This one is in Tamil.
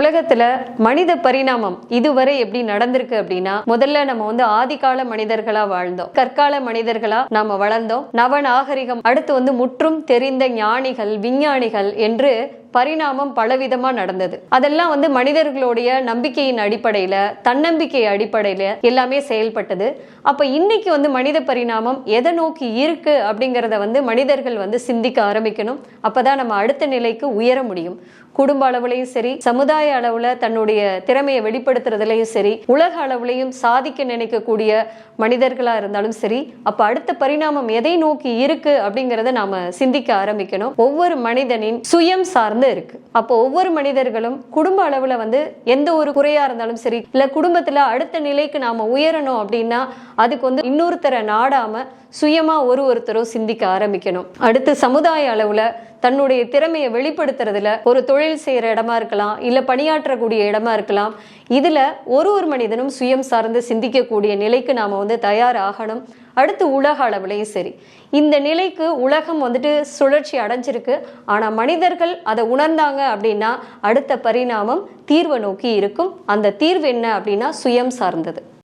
உலகத்துல மனித பரிணாமம் இதுவரை எப்படி நடந்திருக்கு அப்படின்னா முதல்ல நம்ம வந்து ஆதிகால மனிதர்களா வாழ்ந்தோம். கற்கால மனிதர்களா நாம வளர்ந்தோம். நவநாகரிகம் அடுத்து வந்து முற்றும் தெரிந்த ஞானிகள் விஞ்ஞானிகள் என்று பரிணாமம் பலவிதமா நடந்தது. அதெல்லாம் வந்து மனிதர்களுடைய நம்பிக்கையின் அடிப்படையில தன்னம்பிக்கை அடிப்படையில எல்லாமே செயல்பட்டது. அப்ப இன்னைக்கு வந்து மனித பரிணாமம் எதை நோக்கி இருக்கு அப்படிங்கிறத வந்து மனிதர்கள் வந்து சிந்திக்க ஆரம்பிக்கணும். அப்பதான் நம்ம அடுத்த நிலைக்கு உயர முடியும். குடும்ப அளவுலையும் சரி சமுதாய அளவுல தன்னுடைய திறமையை வெளிப்படுத்துறதுலையும் சரி உலக அளவுலையும் சாதிக்க நினைக்கக்கூடிய மனிதர்களா இருந்தாலும் சரி அப்ப அடுத்த பரிணாமம் எதை நோக்கி இருக்கு அப்படிங்கறத நாம சிந்திக்க ஆரம்பிக்கணும். ஒவ்வொரு மனிதனின் சுயம் சார்ந்த சார்ந்து இருக்குது அப்போ ஒவ்வொரு மனிதர்களும் குடும்ப அளவுல வந்து எந்த ஒரு குறையா இருந்தாலும் சரி இல்ல குடும்பத்துல அடுத்த நிலைக்கு நாம உயரணும் அப்படின்னா அதுக்கு வந்து இன்னொருத்தரை நாடாம சுயமா ஒரு ஒருத்தரும் சிந்திக்க ஆரம்பிக்கணும். அடுத்து சமுதாய அளவுல தன்னுடைய திறமையை வெளிப்படுத்துறதுல ஒரு தொழில் செய்யற இடமா இருக்கலாம் இல்ல பணியாற்றக்கூடிய இடமா இருக்கலாம். இதுல ஒரு ஒரு மனிதனும் சுயம் சார்ந்து சிந்திக்கக்கூடிய நிலைக்கு நாம வந்து தயாராகணும். அடுத்து உலக அளவுலையும் சரி. இந்த நிலைக்கு உலகம் வந்துட்டு சுழற்சி அடைஞ்சிருக்கு. ஆனா மனிதர்கள் அதை உணர்ந்தாங்க அப்படின்னா அடுத்த பரிணாமம் தீர்வை நோக்கி இருக்கும். அந்த தீர்வு என்ன அப்படின்னா சுயம் சார்ந்தது.